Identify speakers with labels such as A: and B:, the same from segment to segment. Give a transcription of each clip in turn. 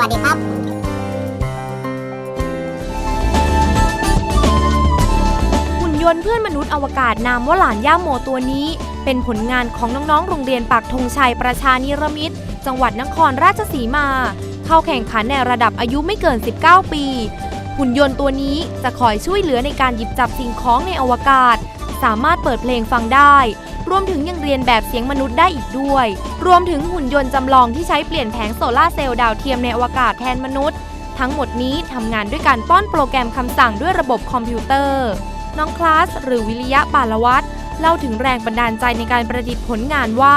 A: วัสดีครับ
B: หุ่นยนต์เพื่อนมนุษย์อวกาศนามว่าหลานย่าโมตัวนี้ เป็นผลงานของน้องๆ โรงเรียนปากธงชัยประชานิรมิตร จังหวัดนครราชสีมา เข้าแข่งขันในระดับอายุไม่เกิน 19 ปี หุ่นยนต์ตัวนี้จะคอยช่วยเหลือในการหยิบจับสิ่งของในอวกาศ สามารถเปิดเพลงฟังได้ รวมถึงยังเรียนแบบเสียงมนุษย์ได้อีกด้วย รวมถึงหุ่นยนต์จำลองที่ใช้เปลี่ยนแผงโซลาเซลล์ดาวเทียมในอวกาศแทนมนุษย์ ทั้งหมดนี้ทำงานด้วยการป้อนโปรแกรมคำสั่งด้วยระบบคอมพิวเตอร์ น้องคลาส หรือวิริยะปาลวัตเล่าถึงแรงบันดาลใจในการประดิษฐ์ผลงานว่า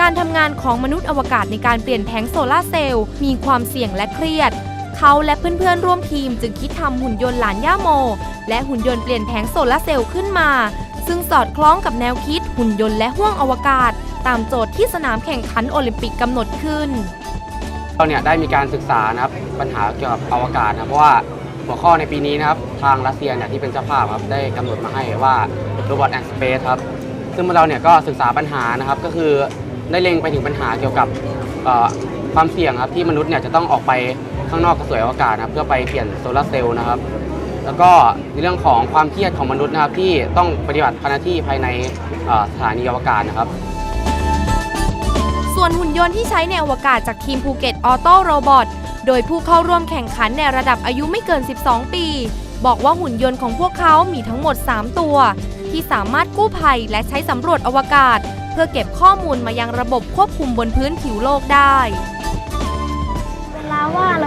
B: การทำงานของมนุษย์อวกาศในการเปลี่ยนแผงโซลาเซลล์มีความเสี่ยงและเครียดเขาและเพื่อนๆ ร่วมทีมจึงคิดทำหุ่นยนต์หลานย่าโม และหุ่นยนต์เปลี่ยนแผงโซลาเซลล์ขึ้นมา ซึ่งสอดคล้องกับแนวคิดหุ่นยนต์และห้วงอวกาศ ตามโจทย์ที่สนามแข่งขันโอลิมปิกกำหนดขึ้น
C: เราเนี่ยได้มีการศึกษานะครับปัญหาเกี่ยวกับอวกาศนะเพราะว่าหัวข้อในปีนี้นะครับทางรัสเซียเนี่ยที่เป็นเจ้าภาพครับได้กำหนดมาให้ว่า Robot and Space ครับซึ่งพวกเราเนี่ยก็ศึกษาปัญหานะครับก็คือได้เล็งไปถึงปัญหาเกี่ยวกับความเสี่ยงครับที่มนุษย์เนี่ยจะต้องออกไปข้างนอกกระสวยอวกาศนะครับเพื่อไปเปลี่ยนโซลาร์เซลล์นะครับ แล้วก็ในเรื่องของความเครียดของมนุษย์นะครับที่ต้องปฏิบัติหน้าที่ภายในสถานีอวกาศนะครับ
B: ส่วนหุ่นยนต์ที่ใช้ในอวกาศจากทีมภูเก็ตออโต้โรบอทโดยผู้เข้าร่วมแข่งขันในระดับอายุไม่เกิน 12 ปี บอกว่าหุ่นยนต์ของพวกเขามีทั้งหมด 3 ตัว ที่สามารถกู้ภัยและใช้สำรวจอวกาศ เพื่อเก็บข้อมูลมายังระบบควบคุมบนพื้นผิวโลกได้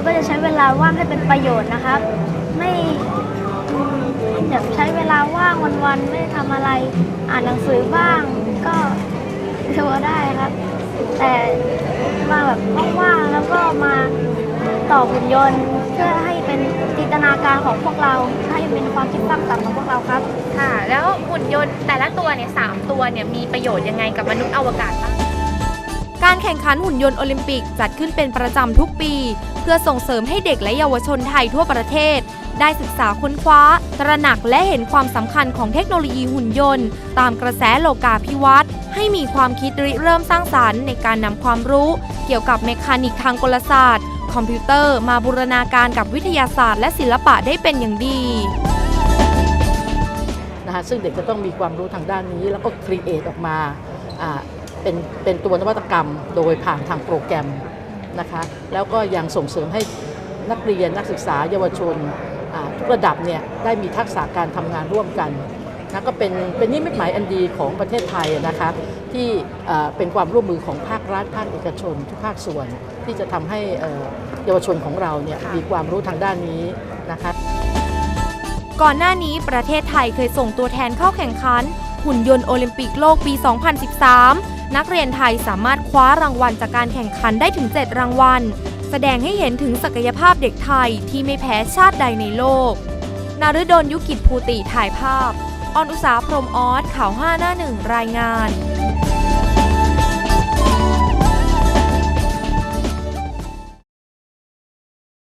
D: ก็จะใช้เวลาว่างให้เป็นประโยชน์นะครับ ไม่แบบใช้เวลาว่างวันๆไม่ทำอะไร อ่านหนังสือบ้าง ก็ดูได้ครับ แต่มาแบบว่างๆแล้วก็มาต่อหุ่นยนต์ เพื่อให้เป็นจินตนาการของพวกเราให้เป็นความคิดสร้างสรรค์ของพวกเราครับ
B: ค่ะ แล้วหุ่นยนต์แต่ละตัวเนี่ยสามตัวเนี่ยมีประโยชน์ยังไงกับมนุษย์อวกาศบ้าง การแข่งขันหุ่นยนต์โอลิมปิกจัดขึ้นเป็นประจำทุกปี เพื่อส่งเสริมให้เด็กและเยาวชนไทยทั่วประเทศ ได้ศึกษาค้นคว้า ตระหนักและเห็นความสำคัญของเทคโนโลยีหุ่นยนต์ ตามกระแสโลกาภิวัตน์ให้มีความคิดริเริ่มสร้างสารรค์ในการนำความรู้เกี่ยวกับเมคานิกทางกลศาสตร์ คอมพิวเตอร์มาบูรณาการกับวิทยาศาสตร์ และศิลปะได้เป็นอย่างดี
E: นะคะซึ่งเด็กจะต้องมีความรู้ทางด้านนี้แล้วก็ครีเอทออกมาอ่า เป็นเป็นตัวนวัตกรรมโดยผ่านทางโปรแกรมนะคะแล้วก็ยังส่งเสริมให้นักเรียนนักศึกษาเยาวชนอ่าทุกระดับเนี่ยได้มีทักษะการทำงานร่วมกันนะก็เป็นเป็นนิมิตหมายอันดีของประเทศไทยนะคะที่เอ่อเป็นความร่วมมือของภาครัฐภาคเอกชน ทุกภาคส่วน ที่จะทำให้เอ่อเยาวชนของเราเนี่ยมีความรู้ทางด้านนี้นะคะ
B: ก่อนหน้านี้ประเทศไทยเคยส่งตัวแทนเข้าแข่งขัน หุ่นยนต์โอลิมปิกโลกปี 2013 นักเรียนไทยสามารถคว้ารางวัลจากการแข่งขันได้ถึง 7 รางวัล แสดงให้เห็นถึงศักยภาพเด็กไทยที่ไม่แพ้ชาติใดในโลก นาฤดลยุกิจภูติถ่ายภาพ ออนอุสาพรมออสข่าวห้าหน้าหนึ่งรายงาน